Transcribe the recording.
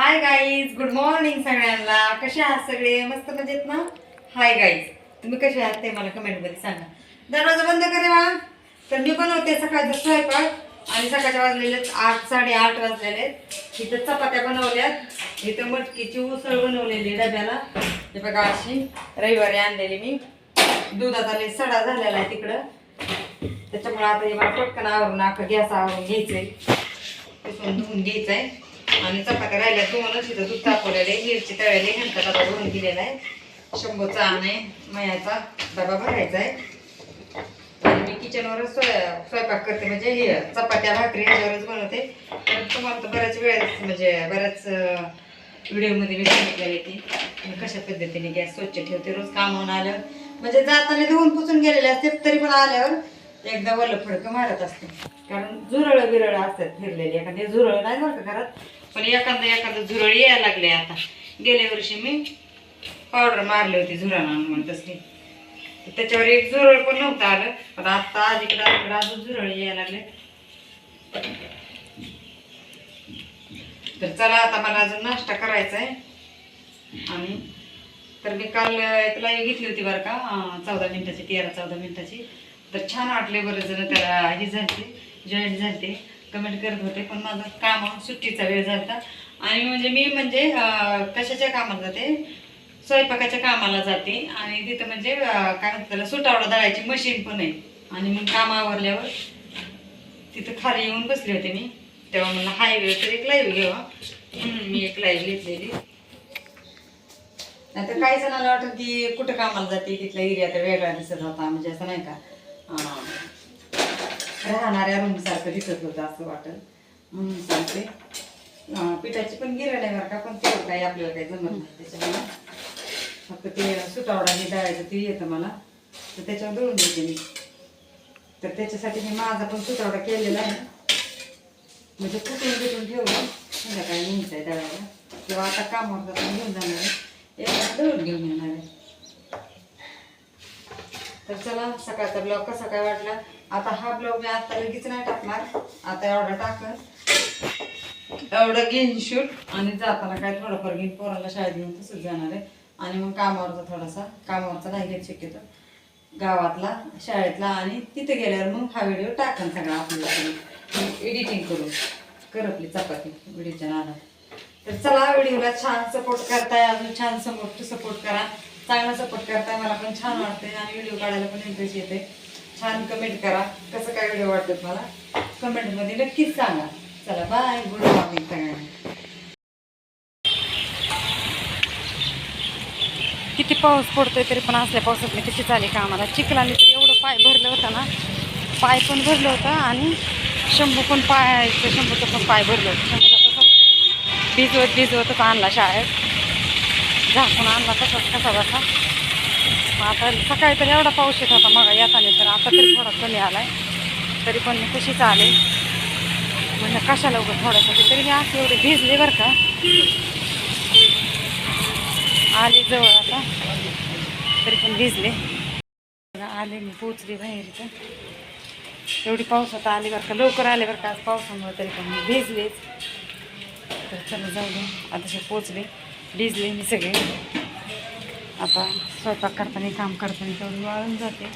Hi guys good morning सगळ्यांना. कसे आहात सगळे? मस्त मजेत ना? हाय गाईज तुम्ही कसे आहात ते मला कमेंटमध्ये सांगा. दरवाजा बंद करे बाळा तर मी बनवते सकाळचा स्वयंपाक. आणि सकाळच्या वाजलेले आठ साडेआठ वाजलेले आहेत इथं चपात्या बनवल्यात. इथं मटकीची उसळ बनवलेली डब्याला. हे बघा अशी रविवारी आणलेली मी. दुधाचा लय सडा झालेला आहे तिकडं. त्याच्यामुळे आता हे मला पटकन आवरून आखं गॅस आवरून घ्यायचंय. पुसून धुवून घ्यायचंय. आणि चपात्या राहिल्या दोनच इथं दूध तापवलेले मिरची तळलेली ह्यांचा डबा भरून दिलेला आहे. शंभूचा आहे मयाचा डबा भरायचा आहे. आणि मी किचनवरच स्वयं स्वयंपाक करते म्हणजे हे चपात्या भाकरी ह्याच्यावरच बनवते. तर तुम्हाला तर बऱ्याच वेळेस म्हणजे बऱ्याच व्हिडिओमध्ये मी सांगितलेली ती. कशा पद्धतीने गॅस स्वच्छ ठेवते रोज कामावून आल्यावर. म्हणजे जाताना धुवून पुसून गेलेले असते तरी पण आल्यावर एकदा वल्ल फडकं मारत असते. कारण झुरळ बिरळ असतात फिरलेली. एखादी झुरळ नाही बरं का घरात. पण एखादं एखादं झुरळ यायला लागले आता. गेल्या वर्षी मी पावडर मारली होती झुराला म्हणून तसली. त्याच्यावर एक झुरळ पण नव्हतं आलं. पण आता आज इकडं अजून झुरळ यायला लागले. तर चला आता मला अजून नाश्ता करायचा आहे आणि तर मी काल एक लाईव्ह घेतली होती बरं का चौदा मिनिटाची तेरा चौदा मिनिटाची. तर छान वाटले बरं जण त्याला हे झाली जॉईन झाली कमेंट करत होते पण माझं काम सुट्टीचा वेळ झाला आणि म्हणजे मी म्हणजे कशाच्या कामाला जाते? स्वयंपाकाच्या कामाला जाते. आणि तिथं म्हणजे काय म्हणतात त्याला सुटावडा दळायची मशीन पण आहे. आणि मग काम आवरल्यावर तिथं खाली येऊन बसले होते मी. तेव्हा म्हणलं हाय वेळ तर एक लाईव्ह घेवा हो. म्हणून मी एक लाईव्ह घेतलेली. नाहीतर काही जणांना वाटत की कुठं कामाला जाते तिथला एरिया तर वेगळा दिसत होता म्हणजे असं नाही का? राहणाऱ्या रूमसारखं दिसत होतं असं वाटत. म्हणून सांगते. पिठाची पण गिरण आहे बरं का पण ते काही आपल्याला काही जमत नाही. त्याच्यामुळे फक्त ते सुटावडा हे दळायचं ते येतं मला. तर त्याच्यावर दळून देते मी. तर त्याच्यासाठी मी माझा पण सुटावडा केलेला आहे. म्हणजे कुठून बिटून ठेवलं संध्याकाळी न्यायचं आहे दळायला. किंवा आता कामावर जाऊन घेऊन जाणार आहे. एक दळून घेऊन येणार आहे. तर चला सकाळचा ब्लॉग कसा काय वाटला? आता हा ब्लॉग मी आता लगेच नाही टाकणार. आता एवढा टाकन. एवढं घेईन शूट आणि जाताना काय थोडंफार घेईन. पोराला शाळेत घेऊन तसंच जाणार आहे. आणि मग कामावरचा थोडासा कामावरचा नाही घेत शक्यतो. गावातला शाळेतला आणि तिथे गेल्यावर मग हा व्हिडिओ टाकन सगळा आपल्याला एडिटिंग करू कर आपली चपाती व्हिडिओच्या नादात. तर चला व्हिडिओला छान सपोर्ट करताय. अजून छान सपोर्ट सपोर्ट करा. चांगला सपोर्ट करताय मला पण छान वाटतंय आणि व्हिडिओ काढायला पण इंटरेस्ट येते छान कमेंट करा. कसं काय व्हिडिओ वाटतात मला? कमेंटमध्ये नक्कीच सांगा. चला बाय गुड मॉर्निंग सगळ्यांना. किती पाऊस पडतोय तरी पण असल्या पावसात मी कशी चाले का आम्हाला? चिखलाने तर एवढं पाय भरलं होतं ना. पाय पण भरलं होतं आणि शंभू पण पाय शंभूचं पण पाय भरलं होतं. शंभूला तसं भिजवत भिजवतच आणला शाळेत. झाकून आणला तसाच कसा बसा मग आता सकाळी तर एवढा पाऊस येत होता मग येताना तर आता तरी थोडा कमी आलाय. तरी पण मी कशीच आले म्हणजे कशा लवकर थोड्यासाठी तरी मी असे एवढे भिजले बरं का. आले जवळ आता. तरी पण भिजले. आले मी पोचले बाहेर तर एवढी पावसात आली बरं का. लवकर आले बरं का आज पावसामुळे तरी पण मी भिजलेच. तर चला जाऊ दे. आता पोचले. भिजले मी सगळे. आता स्वयंपाक करताना काम करताना तेवढी वाळून जाते.